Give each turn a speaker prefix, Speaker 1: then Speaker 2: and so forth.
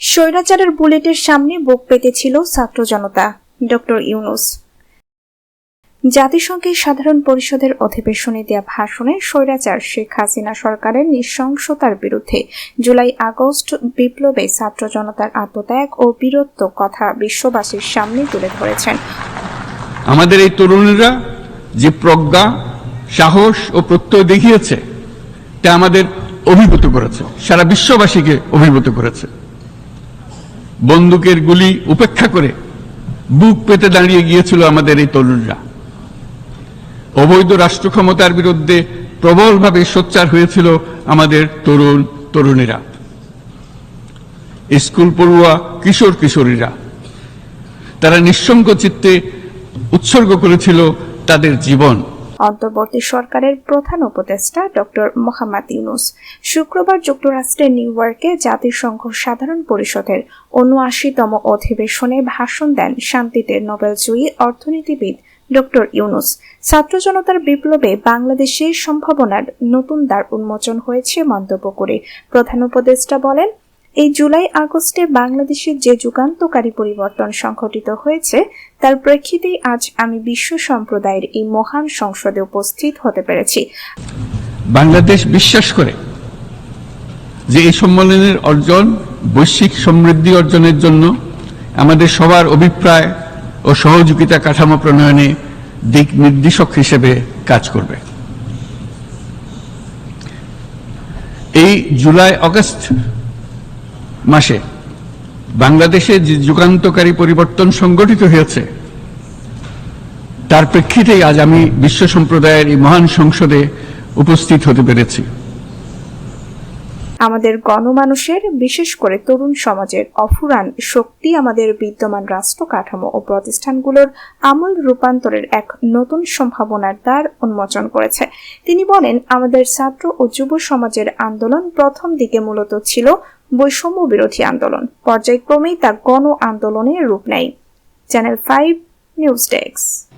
Speaker 1: স্বৈরাচারের বুলেটের সামনে বুক পেতেছিল ছাত্র জনতা, ডক্টর ইউনুস। জাতিসংঘের সাধারণ পরিষদের অধিবেশনে দেয়া ভাষণে স্বৈরাচার শেখ হাসিনা সরকারের নৃশংসতার বিরুদ্ধে জুলাই আগস্ট বিপ্লবে ছাত্র জনতার আত্মত্যাগ ও বীরত্ব কথা বিশ্ববাসীর সামনে তুলে ধরেছেন।
Speaker 2: আমাদের এই তরুণীরা যে প্রজ্ঞা, সাহস ও প্রত্যয় দেখিয়েছে, তা আমাদের অভিভূত করেছে, সারা বিশ্ববাসীকে অভিভূত করেছে। বন্দুকের গুলি উপেক্ষা করে বুক পেতে দাঁড়িয়ে গিয়েছিল আমাদের এই তরুণরা। অবৈধ রাষ্ট্র ক্ষমতার বিরুদ্ধে প্রবলভাবে সোচ্চার হয়েছিল আমাদের তরুণ তরুণীরা। স্কুল পড়ুয়া কিশোর কিশোরীরা, তারা নিঃসঙ্গ চিত্তে উৎসর্গ করেছিল তাদের জীবন।
Speaker 1: অন্তর্বর্তী সরকারের প্রধান উপদেষ্টা ডক্টর মোহাম্মদ ইউনুস। শুক্রবার যুক্তরাষ্ট্রের নিউ ইয়র্কে জাতিসংঘ সাধারণ পরিষদের উনআশিতম অধিবেশনে ভাষণ দেন শান্তিতে নোবেলজয়ী অর্থনীতিবিদ ডক্টর ইউনুস। ছাত্র জনতার বিপ্লবে বাংলাদেশের সম্ভাবনার নতুন দ্বার উন্মোচন হয়েছে মন্তব্য করে প্রধান উপদেষ্টা বলেন এই জুলাই আগস্টে বাংলাদেশে যে যুগান্তকারী পরিবর্তন সংঘটিত হয়েছে, তার প্রেক্ষিতেই আজ আমি বিশ্ব সম্প্রদায়ের এই মহান সংসদে উপস্থিত হতে পেরেছি।
Speaker 2: বাংলাদেশ বিশ্বাস করে যে এই সম্মেলনের অর্জন, বৈশ্বিক সমৃদ্ধি অর্জনের জন্য আমাদের সবার অভিপ্রায় ও সহযোগিতা কাঠামো প্রণয়নে দিক নির্দেশক হিসেবে কাজ করবে। এই জুলাই আগস্ট মাসে। বাংলাদেশে যে যুগান্তকারী পরিবর্তন সংগঠিত হয়েছে, তার প্রেক্ষিতেই আজ আমি বিশ্ব সম্প্রদায়ের এই মহান সংসদে উপস্থিত হতে পেরেছি।
Speaker 1: আমাদের গণমানুষের, বিশেষ করে তরুণ সমাজের অফুরান শক্তি আমাদের বিদ্যমান রাষ্ট্র কাঠামো ও প্রতিষ্ঠানগুলোর আমূল রূপান্তরের এক নতুন সম্ভাবনার দ্বার উন্মোচন করেছে। তিনি বলেন, আমাদের ছাত্র ও যুব সমাজের আন্দোলন প্রথম দিকে মূলত ছিল বৈষম্য বিরোধী আন্দোলন। পর্যায়ক্রমেই তা গণ আন্দোলনের রূপ নেয়। Channel five news desk.